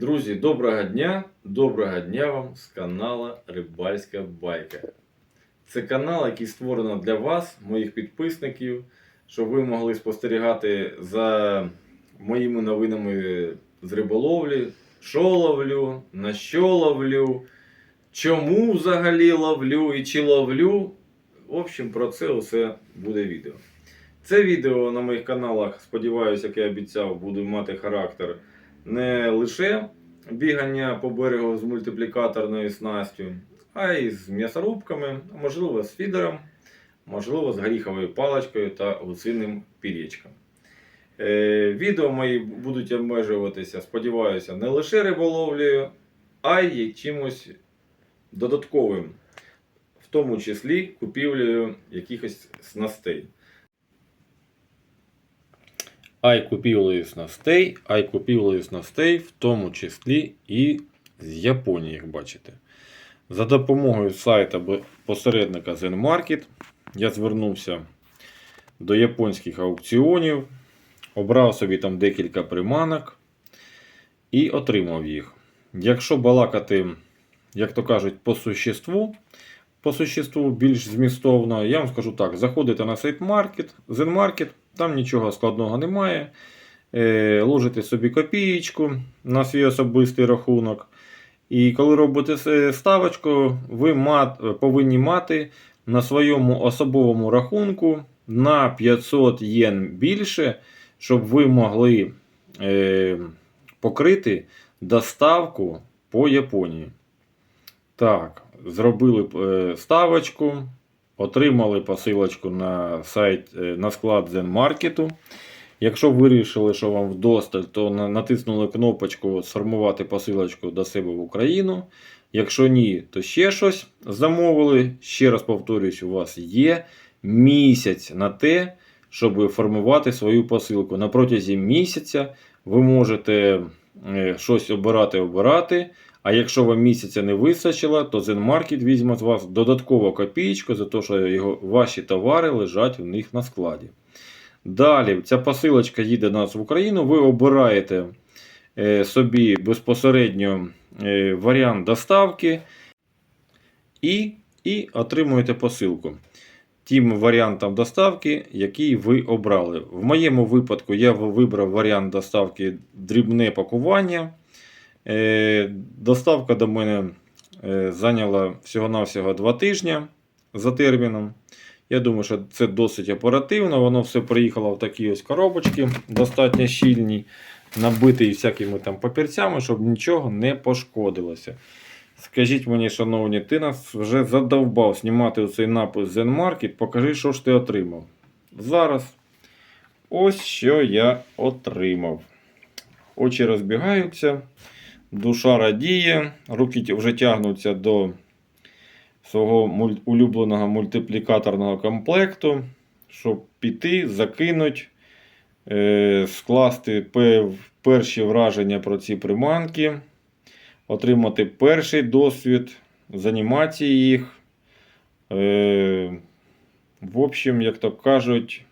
Друзі, доброго дня! Доброго дня вам з каналу Рибальська Байка. Це канал, який створено для вас, моїх підписників, щоб ви могли спостерігати за моїми новинами з риболовлі, що ловлю, на що ловлю, чому взагалі ловлю і чи ловлю. В общем, про це усе буде відео. Це відео на моїх каналах, сподіваюся, як я обіцяв, буде мати характер не лише бігання по берегу з мультиплікаторною снастю, а й з м'ясорубками, можливо з фідером, можливо з горіховою паличкою та гусиним пір'ячком. Е, відео мої будуть обмежуватися, сподіваюся, не лише риболовлею, а й чимось додатковим, в тому числі купівлею якихось снастей. Ай купівлею снастей, ай купівлею снастей, в тому числі і з Японії, як бачите. За допомогою сайта б- посередника ZenMarket я звернувся до японських аукціонів, обрав собі там декілька приманок і отримав їх. Якщо балакати, як то кажуть, по существу, по существу більш змістовно, я вам скажу так: заходите на сайт Market, ZenMarket, там нічого складного немає. Е, ложите собі копієчку на свій особистий рахунок. І коли робите ставочку, ви мат, повинні мати на своєму особовому рахунку на 500 єн більше, щоб ви могли е, покрити доставку по Японії. Так, зробили е, ставочку, отримали посилочку на сайт е, на склад Зенмаркету. Якщо вирішили, що вам вдосталь, то натиснули кнопочку сформувати посилочку до себе в Україну. Якщо ні, то ще щось замовили. Ще раз повторюсь, у вас є місяць на те, щоб формувати свою посилку. На протязі місяця ви можете е, щось обирати, обирати. А якщо вам місяця не вистачило, то ZenMarket візьме з вас додаткову копійку за те, що його, ваші товари лежать у них на складі. Далі, ця посилочка їде до нас в Україну. Ви обираєте е, собі безпосередньо е, варіант доставки і, і отримуєте посилку. Тим варіантом доставки, який ви обрали. В моєму випадку я вибрав варіант доставки дрібне пакування. Е, Доставка до мене е, зайняла всього-навсього 2 тижні за терміном. Я думаю, що це досить оперативно. Воно все приїхало в такі ось коробочки, достатньо щільні, набиті всякими там папірцями, щоб нічого не пошкодилося. Скажіть мені, шановні, ти нас вже задовбав знімати цей напис ZenMarket. Покажи, що ж ти отримав. Зараз ось що я отримав. Очі розбігаються, душа радіє, руки вже тягнуться до свого улюбленого мультиплікаторного комплекту, щоб піти, закинуть, е, скласти перші враження про ці приманки, отримати перший досвід з анімації їх. Е, в общем, як то кажуть,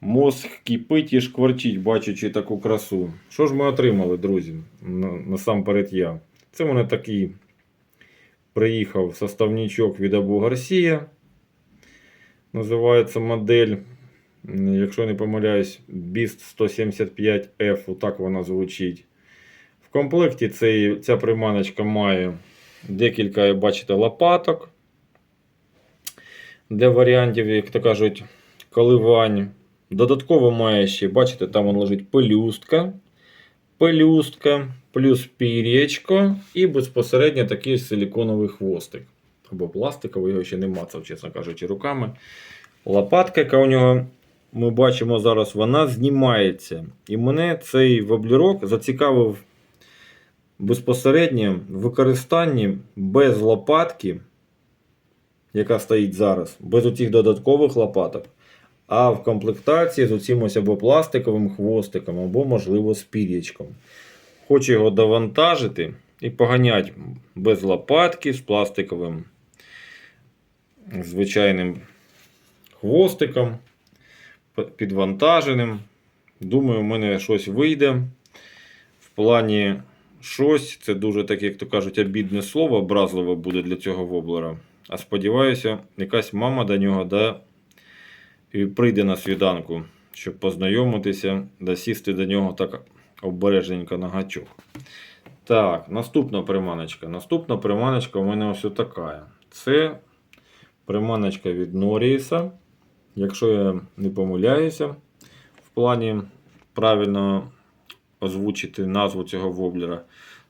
мозг кипить і шкварчить, бачачи таку красу. Що ж ми отримали, друзі? Насамперед я. Це мене такий приїхав составничок від Абу Гарсія. Називається модель, якщо не помиляюсь, BIST 175F, отак вона звучить. В комплекті цей, ця приманочка має декілька, бачите, лопаток. Для варіантів, як то кажуть, коливань. Додатково має ще, бачите, там вон лежить пелюстка, пелюстка, плюс пір'ячко і безпосередньо такий силіконовий хвостик. Або пластиковий, його ще не мацав, чесно кажучи, руками. Лопатка, яка у нього, ми бачимо зараз, вона знімається. І мене цей воблерок зацікавив безпосередньо в використанні без лопатки, яка стоїть зараз, без оцих додаткових лопаток. А в комплектації з оцим ось або пластиковим хвостиком, або, можливо, з пір'ячком. Хочу його довантажити і поганяти без лопатки з пластиковим звичайним хвостиком, підвантаженим. Думаю, в мене щось вийде в плані щось. Це дуже таке, як то кажуть, обідне слово, образливе буде для цього воблера. А сподіваюся, якась мама до нього да, і прийде на свіданку, щоб познайомитися, да сісти до нього так обережненько на гачок. Так, наступна приманочка. Наступна приманочка у мене ось така. Це приманочка від Норіса. Якщо я не помиляюся, в плані правильно озвучити назву цього воблера,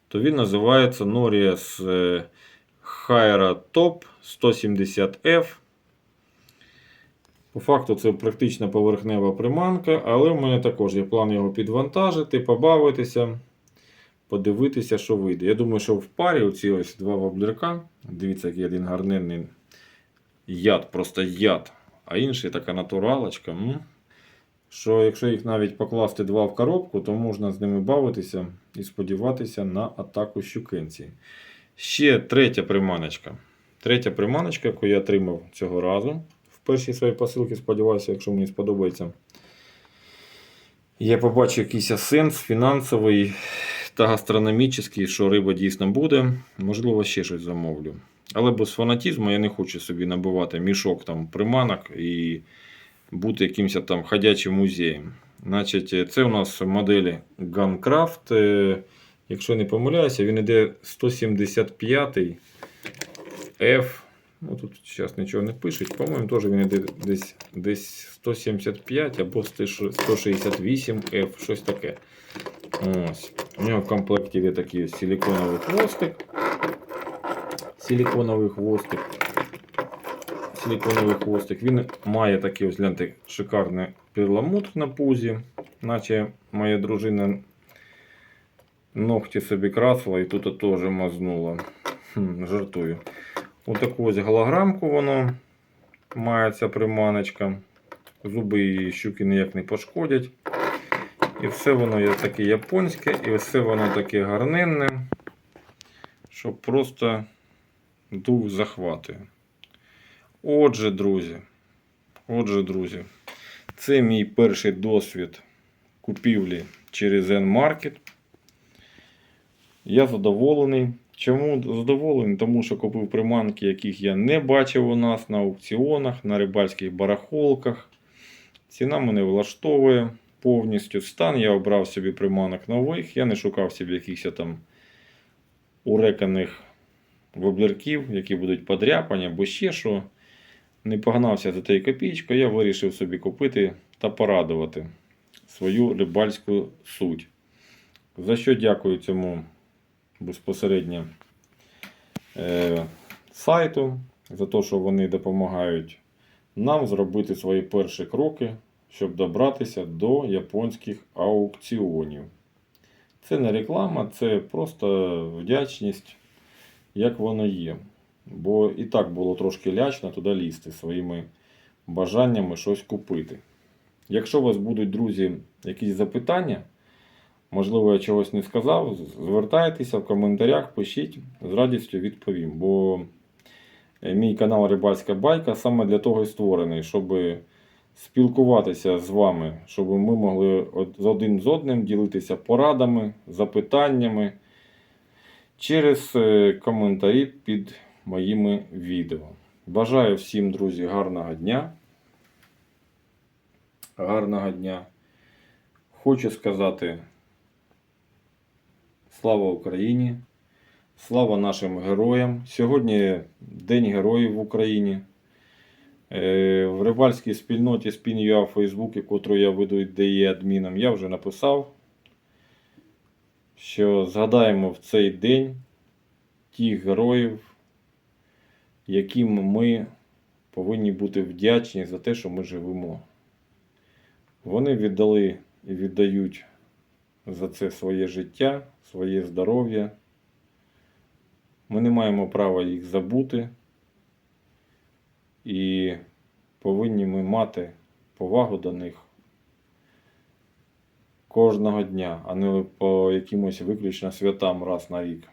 то він називається Norias е, Hyra Top 170F. По факту це практично поверхнева приманка, але в мене також є план його підвантажити, побавитися, подивитися, що вийде. Я думаю, що в парі оці ось два воблерка. Дивіться, який один гарненний яд, просто яд. А інший така натуралочка. Що якщо їх навіть покласти два в коробку, то можна з ними бавитися і сподіватися на атаку щукенці. Ще третя приманочка. Третя приманочка, яку я отримав цього разу в першій своїй посилці, сподіваюся, якщо мені сподобається. Я побачив якийсь сенс фінансовий та гастрономічний, що риба дійсно буде. Можливо, ще щось замовлю. Але без фанатізму я не хочу собі набивати мішок там приманок і бути якимось там ходячим музеєм. Значить, це у нас моделі Guncraft. Е, Якщо не помиляюся, він іде 175 F. Ну, тут зараз нічого не пишуть. По-моєму, теж він іде десь, десь 175 або 168 F, щось таке. Ось. У нього в комплекті є такий силиконовий хвостик. Силиконовий хвостик. Силиконовий хвостик. Він має такий ось гляньте, шикарний перламутр на пузі, наче моя дружина ногті собі красила і тут теж мазнула. Хм, жартую. Отаку ось голограмку воно має ця приманочка. Зуби її щуки ніяк не пошкодять. І все воно є таке японське, і все воно таке гарненне, що просто дух захватує. Отже, друзі, отже, друзі, це мій перший досвід купівлі через N-Market. Я задоволений. Чому задоволений? Тому що купив приманки, яких я не бачив у нас на аукціонах, на рибальських барахолках. Ціна мене влаштовує повністю. Стан я обрав собі приманок нових. Я не шукав собі якихось там уреканих воблерків, які будуть подряпані або ще що. Не погнався за тією копійкою, я вирішив собі купити та порадувати свою рибальську суть. За що дякую цьому безпосередньо е, сайту, за те, що вони допомагають нам зробити свої перші кроки, щоб добратися до японських аукціонів. Це не реклама, це просто вдячність, як воно є. Бо і так було трошки лячно туди лізти своїми бажаннями щось купити. Якщо у вас будуть, друзі, якісь запитання, можливо, я чогось не сказав, звертайтеся в коментарях, пишіть, з радістю відповім. Бо е, мій канал Рибальська Байка саме для того і створений, щоб спілкуватися з вами, щоб ми могли з один з одним ділитися порадами, запитаннями через е, коментарі під моїми відео. Бажаю всім, друзі, гарного дня. Гарного дня. Хочу сказати слава Україні! Слава нашим героям! Сьогодні День Героїв в Україні. Е, В рибальській спільноті Spin.ua в Фейсбуці, котру я веду, де є адміном, я вже написав, що згадаємо в цей день тих героїв, яким ми повинні бути вдячні за те, що ми живемо. Вони віддали і віддають за це своє життя, своє здоров'я. Ми не маємо права їх забути. І повинні ми мати повагу до них кожного дня, а не по якимось виключно святам раз на рік.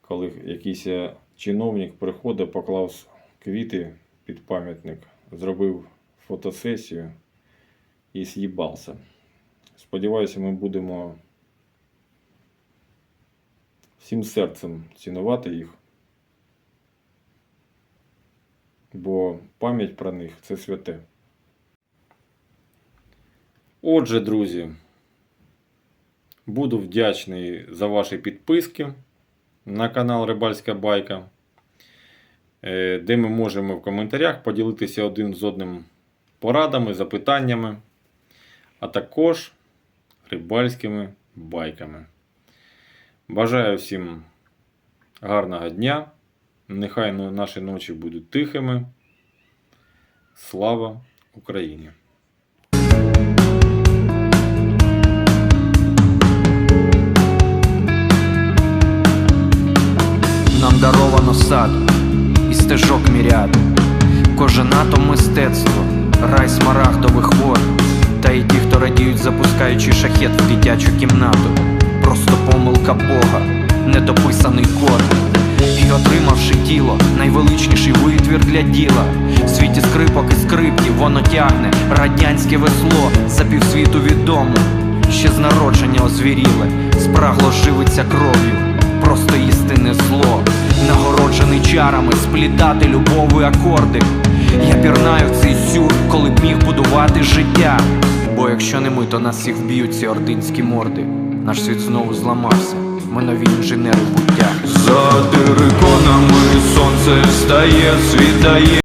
Коли якийсь е, чиновник приходить, поклав квіти під пам'ятник, зробив фотосесію і з'їбався. Сподіваюся, ми будемо всім серцем цінувати їх. Бо пам'ять про них це святе. Отже, друзі, буду вдячний за ваші підписки на канал Рибальська Байка, е, де ми можемо в коментарях поділитися один з одним порадами, запитаннями, а також рибальськими байками. Бажаю всім гарного дня. Нехай наші ночі будуть тихими. Слава Україні! Нам даровано сад і стежок міряд. Кожен атом мистецтво, рай смарагдових вод. Та й хто радіють, запускаючи шахет в дитячу кімнату. Просто помилка Бога, недописаний код. І отримавши тіло, найвеличніший витвір для діла. В світі скрипок і скрипків воно тягне радянське весло за півсвіту відомо. Ще з народження озвіріле, спрагло живиться кров'ю просто істинне зло, нагороджений чарами сплітати любові акорди. Я пірнаю в цей сюр, коли б міг будувати життя. Бо якщо не ми, то нас всіх вб'ють ці ординські морди. Наш світ знову зламався. Ми нові інженери буття. За териконами сонце встає, світає.